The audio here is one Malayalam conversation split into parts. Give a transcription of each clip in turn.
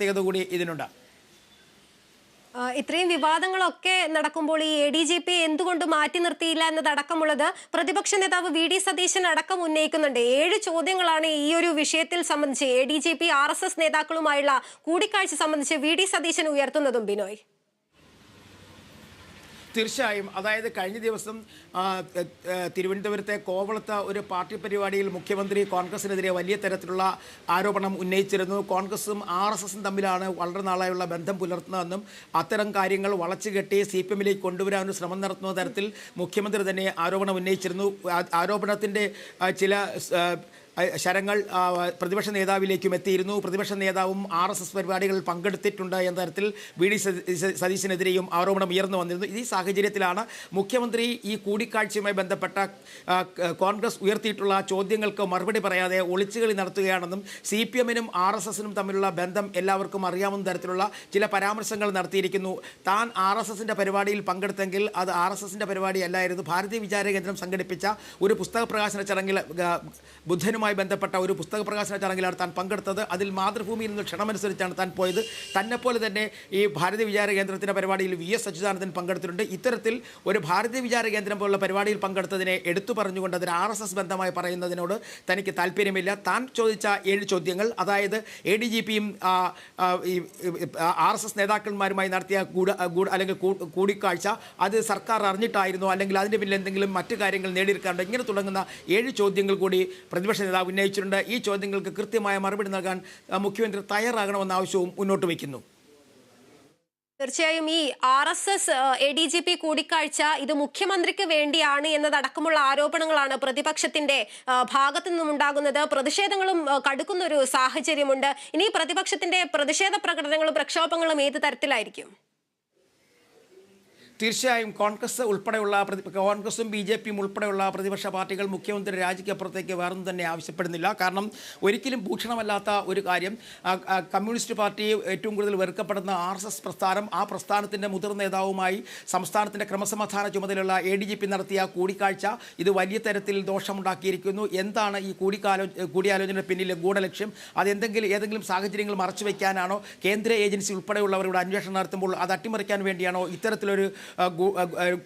പ്രത്യേകത കൂടി ഇതിനുണ്ട്. ഇത്രയും വിവാദങ്ങളൊക്കെ നടക്കുമ്പോൾ ഈ എ ഡി ജി പി എന്തുകൊണ്ട് മാറ്റി നിർത്തിയില്ല എന്നതടക്കമുള്ളത് പ്രതിപക്ഷ നേതാവ് വി ഡി സതീശൻ അടക്കം ഉന്നയിക്കുന്നുണ്ട്. ഏഴ് ചോദ്യങ്ങളാണ് ഈ ഒരു വിഷയത്തിൽ സംബന്ധിച്ച് A D G P R S S നേതാക്കളുമായുള്ള കൂടിക്കാഴ്ച സംബന്ധിച്ച് വി ഡി സതീശൻ ഉയർത്തുന്നതും ബിനോയ്. തീർച്ചയായും അതായത് കഴിഞ്ഞ ദിവസം തിരുവനന്തപുരത്തെ കോവളത്ത് ഒരു പാർട്ടി പരിപാടിയിൽ മുഖ്യമന്ത്രി കോൺഗ്രസിനെതിരെ വലിയ തരത്തിലുള്ള ആരോപണം ഉന്നയിച്ചിരുന്നു. കോൺഗ്രസും ആർ എസ് എസും തമ്മിലാണ് വളരെ നാളായുള്ള ബന്ധം പുലർത്തുന്നതെന്നും അത്തരം കാര്യങ്ങൾ വളച്ചുകെട്ടി സി പി എമ്മിലേക്ക് കൊണ്ടുവരാൻ ശ്രമം നടത്തുന്ന തരത്തിൽ മുഖ്യമന്ത്രി തന്നെ ആരോപണം ഉന്നയിച്ചിരുന്നു. ആരോപണത്തിന്റെ ചില ശരങ്ങൾ പ്രതിപക്ഷ നേതാവിലേക്കും എത്തിയിരുന്നു. പ്രതിപക്ഷ നേതാവും ആർ എസ് എസ് പരിപാടികളിൽ പങ്കെടുത്തിട്ടുണ്ട് എന്ന തരത്തിൽ വി ഡി സ- സ- ആരോപണം ഉയർന്നു വന്നിരുന്നു. ഈ സാഹചര്യത്തിലാണ് മുഖ്യമന്ത്രി ഈ കൂടിക്കാഴ്ചയുമായി ബന്ധപ്പെട്ട കോൺഗ്രസ് ഉയർത്തിയിട്ടുള്ള ചോദ്യങ്ങൾക്ക് മറുപടി പറയാതെ ഒളിച്ചുകളി നടത്തുകയാണെന്നും സി പി എമ്മിനും ആർ എസ് എസിനും തമ്മിലുള്ള ബന്ധം എല്ലാവർക്കും അറിയാവുന്ന തരത്തിലുള്ള ചില പരാമർശങ്ങൾ നടത്തിയിരിക്കുന്നു. താൻ ആർ എസ് എസിന്റെ പരിപാടിയിൽ പങ്കെടുത്തെങ്കിൽ അത് ആർ എസ് എസിന്റെ പരിപാടിയല്ലായിരുന്നു. ഭാരതീയ വിചാര കേന്ദ്രം സംഘടിപ്പിച്ച ഒരു പുസ്തക പ്രകാശന ചടങ്ങിൽ ഗ- ബുദ്ധനുമായി ബന്ധപ്പെട്ട ഒരു പുസ്തക പ്രകാശന ചടങ്ങിലാണ് താൻ പങ്കെടുത്തത്. അതിൽ മാതൃഭൂമിയിൽ നിന്ന് ക്ഷണമനുസരിച്ചാണ് താൻ പോയത്. തന്നെപ്പോലെ തന്നെ ഈ ഭാരതീയ വിചാര കേന്ദ്രത്തിന്റെ പരിപാടിയിൽ വി എസ് അച്യുതാനന്ദൻ പങ്കെടുത്തിട്ടുണ്ട്. ഇത്തരത്തിൽ ഒരു ഭാരതീയ വിചാര കേന്ദ്രം പോലുള്ള പരിപാടിയിൽ പങ്കെടുത്തതിനെ എടുത്തു പറഞ്ഞുകൊണ്ട് അതിന് ആർ എസ് എസ് ബന്ധമായി പറയുന്നതിനോട് തനിക്ക് താല്പര്യമില്ല. താൻ ചോദിച്ച ഏഴ് ചോദ്യങ്ങൾ അതായത് എ ഡി ജി പിയും ആർ എസ് എസ് നേതാക്കന്മാരുമായി നടത്തിയ ഗൂഢ ഗൂഢ അല്ലെങ്കിൽ കൂടിക്കാഴ്ച അത് സർക്കാർ അറിഞ്ഞിട്ടായിരുന്നു? അല്ലെങ്കിൽ അതിന്റെ പിന്നിൽ എന്തെങ്കിലും മറ്റു കാര്യങ്ങൾ നേടിയെടുക്കാണ്ടോ ഇങ്ങനെ തുടങ്ങുന്ന ഏഴ് ചോദ്യങ്ങൾ കൂടി പ്രതിപക്ഷ നേതാവ് ഉന്നയിച്ചിട്ടുണ്ട്. ഈ ചോദ്യങ്ങൾക്ക് കൃത്യമായ മറുപടി നൽകാൻ മുഖ്യമന്ത്രി തയ്യാറാകണമെന്ന ആവശ്യവും മുന്നോട്ട് വയ്ക്കുന്നു. തീർച്ചയായും ഈ R S S A D G P കൂടിക്കാഴ്ച ഇത് മുഖ്യമന്ത്രിക്ക് വേണ്ടിയാണ് എന്നതടക്കമുള്ള ആരോപണങ്ങളാണ് പ്രതിപക്ഷത്തിന്റെ ഭാഗത്തു നിന്നും ഉണ്ടാകുന്നത് പ്രതിഷേധങ്ങളും കടുക്കുന്ന ഒരു സാഹചര്യമുണ്ട്. ഇനി പ്രതിപക്ഷത്തിന്റെ പ്രതിഷേധ പ്രകടനങ്ങളും പ്രക്ഷോഭങ്ങളും ഏത് തരത്തിലായിരിക്കും? തീർച്ചയായും കോൺഗ്രസ് ഉൾപ്പെടെയുള്ള കോൺഗ്രസും ബി ജെ പിയും ഉൾപ്പെടെയുള്ള പ്രതിപക്ഷ പാർട്ടികൾ മുഖ്യമന്ത്രി രാജിക്കപ്പുറത്തേക്ക് വേറൊന്നും തന്നെ ആവശ്യപ്പെടുന്നില്ല. കാരണം ഒരിക്കലും ഭൂഷണമല്ലാത്ത ഒരു കാര്യം കമ്മ്യൂണിസ്റ്റ് പാർട്ടി ഏറ്റവും കൂടുതൽ വെറുക്കപ്പെടുന്ന ആർ എസ് എസ് പ്രസ്ഥാനം ആ പ്രസ്ഥാനത്തിന്റെ മുതിർന്ന നേതാവുമായി സംസ്ഥാനത്തിന്റെ ക്രമസമാധാന ചുമതലയുള്ള എ ഡി ജി പി നടത്തിയ കൂടിക്കാഴ്ച ഇത് വലിയ തരത്തിൽ ദോഷമുണ്ടാക്കിയിരിക്കുന്നു. എന്താണ് ഈ കൂടിക്കാലോ കൂടിയാലോചനയുടെ പിന്നിലെ ഗൂഢലക്ഷ്യം? അതെന്തെങ്കിലും ഏതെങ്കിലും സാഹചര്യങ്ങൾ മറച്ചു വയ്ക്കാനാണോ കേന്ദ്ര ഏജൻസി ഉൾപ്പെടെയുള്ളവരുടെ അന്വേഷണം നടത്തുമ്പോൾ അത് അട്ടിമറിക്കാൻ വേണ്ടിയാണോ ഇത്തരത്തിലൊരു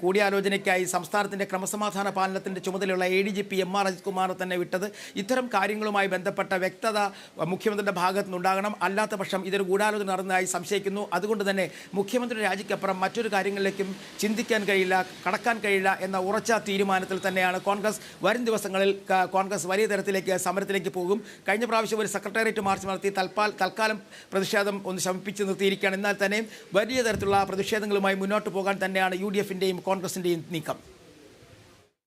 കൂടിയാലോചനയ്ക്കായി സംസ്ഥാനത്തിന്റെ ക്രമസമാധാന പാലനത്തിന്റെ ചുമതലയുള്ള A D G P M R Ajith Kumar തന്നെ വിട്ടത്. ഇത്തരം കാര്യങ്ങളുമായി ബന്ധപ്പെട്ട വ്യക്തത മുഖ്യമന്ത്രിയുടെ ഭാഗത്തു നിന്നുണ്ടാകണം അല്ലാത്ത പക്ഷം ഇതൊരു ഗൂഢാലോചന നടന്നതായി സംശയിക്കുന്നു. അതുകൊണ്ട് തന്നെ മുഖ്യമന്ത്രിയുടെ രാജിക്കപ്പുറം മറ്റൊരു കാര്യങ്ങളിലേക്കും ചിന്തിക്കാൻ കഴിയില്ല കടക്കാൻ കഴിയില്ല എന്ന ഉറച്ച തീരുമാനത്തിൽ തന്നെയാണ് കോൺഗ്രസ്. വരും ദിവസങ്ങളിൽ കോൺഗ്രസ് വലിയ തരത്തിലേക്ക് സമരത്തിലേക്ക് പോകും. കഴിഞ്ഞ പ്രാവശ്യം ഒരു സെക്രട്ടേറിയറ്റ് മാർച്ച് നടത്തി തൽപ്പാൽ തൽക്കാലം പ്രതിഷേധം ഒന്ന് ശമിപ്പിച്ച് നിർത്തിയിരിക്കുകയാണ്. എന്നാൽ തന്നെ വലിയ തരത്തിലുള്ള പ്രതിഷേധങ്ങളുമായി മുന്നോട്ട് പോകാൻ തന്നെയാണ് യു ഡി എഫിന്റെയും കോൺഗ്രസിന്റെയും നീക്കം.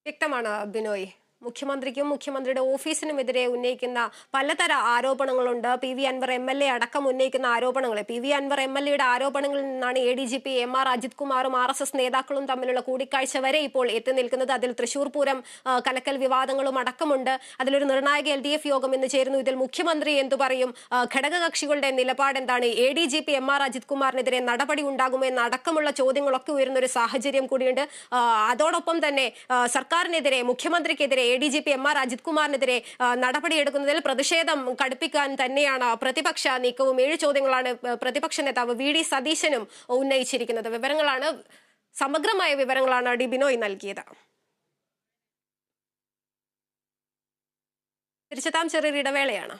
വ്യക്തമാണ് ബിനോയ്. മുഖ്യമന്ത്രിക്കും മുഖ്യമന്ത്രിയുടെ ഓഫീസിനുമെതിരെ ഉന്നയിക്കുന്ന പലതര ആരോപണങ്ങളുണ്ട്. P V Anvar M L A അടക്കം ഉന്നയിക്കുന്ന ആരോപണങ്ങൾ P V Anvar M L എയുടെ ആരോപണങ്ങളിൽ നിന്നാണ് A D G P M R Ajith കുമാറും ആർ എസ് എസ് നേതാക്കളും തമ്മിലുള്ള കൂടിക്കാഴ്ച വരെ ഇപ്പോൾ എത്തി നിൽക്കുന്നത്. അതിൽ തൃശൂർ പൂരം കലക്കൽ വിവാദങ്ങളും അടക്കമുണ്ട്. അതിലൊരു നിർണായക എൽ ഡി എഫ് യോഗം ഇന്ന് ചേരുന്നു. ഇതിൽ മുഖ്യമന്ത്രി എന്തു പറയും? ഘടകകക്ഷികളുടെ നിലപാട് എന്താണ്? A D G P M R Ajith കുമാറിനെതിരെ നടപടി ഉണ്ടാകുമോ എന്ന അടക്കമുള്ള ചോദ്യങ്ങളൊക്കെ ഉയരുന്ന ഒരു സാഹചര്യം കൂടിയുണ്ട്. അതോടൊപ്പം തന്നെ സർക്കാരിനെതിരെ മുഖ്യമന്ത്രിക്കെതിരെ A D G P M R Ajith കുമാറിനെതിരെ നടപടിയെടുക്കുന്നതിൽ പ്രതിഷേധം കടുപ്പിക്കാൻ തന്നെയാണ് പ്രതിപക്ഷ നീക്കവും. ഏഴ് ചോദ്യങ്ങളാണ് പ്രതിപക്ഷ നേതാവ് വി ഡി സതീശനും ഉന്നയിച്ചിരിക്കുന്നത്. വിവരങ്ങളാണ് സമഗ്രമായ വിവരങ്ങളാണ് ഡി ബിനോയ് നൽകിയത്. തിരിച്ചെത്താം ചെറിയൊരു ഇടവേളയാണ്.